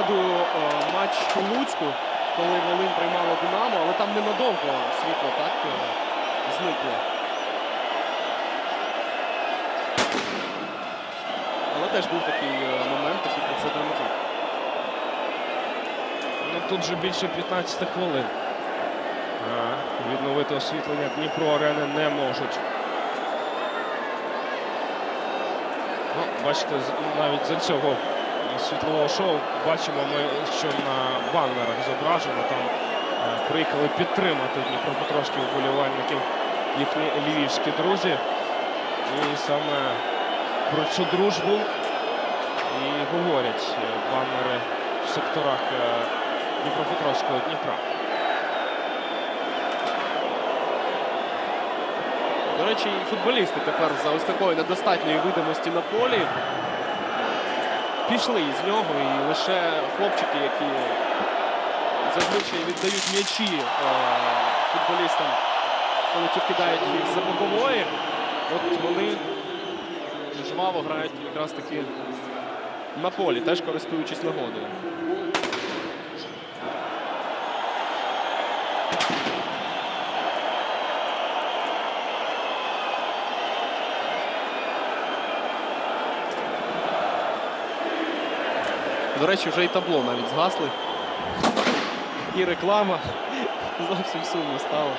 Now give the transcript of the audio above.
Пригадую е, матч у Луцьку, коли Волинь приймала Динамо, але там ненадовго світло так е, зникло. Але теж був такий е, момент, такий прецедент. Ну, тут же більше 15 хвилин. А, відновити освітлення Дніпро арени не можуть. Ну, бачите, навіть за цього світлового шоу бачимо ми, що на баннерах зображено. Там е, приїхали підтримати дніпропетровських вболівальників їхні львівські друзі. І саме про цю дружбу і говорять е, баннери в секторах е, Дніпропетровського Дніпра. До речі, футболісти тепер за ось такої недостатньої видимості на полі пішли із нього, і лише хлопчики, які зазвичай віддають м'ячі е, футболістам, коли ті кидають їх за бокової, от вони жваво грають якраз таки на полі, теж користуючись нагодою. До речі, вже і табло навіть згасли. І реклама. Зовсім сумно стало.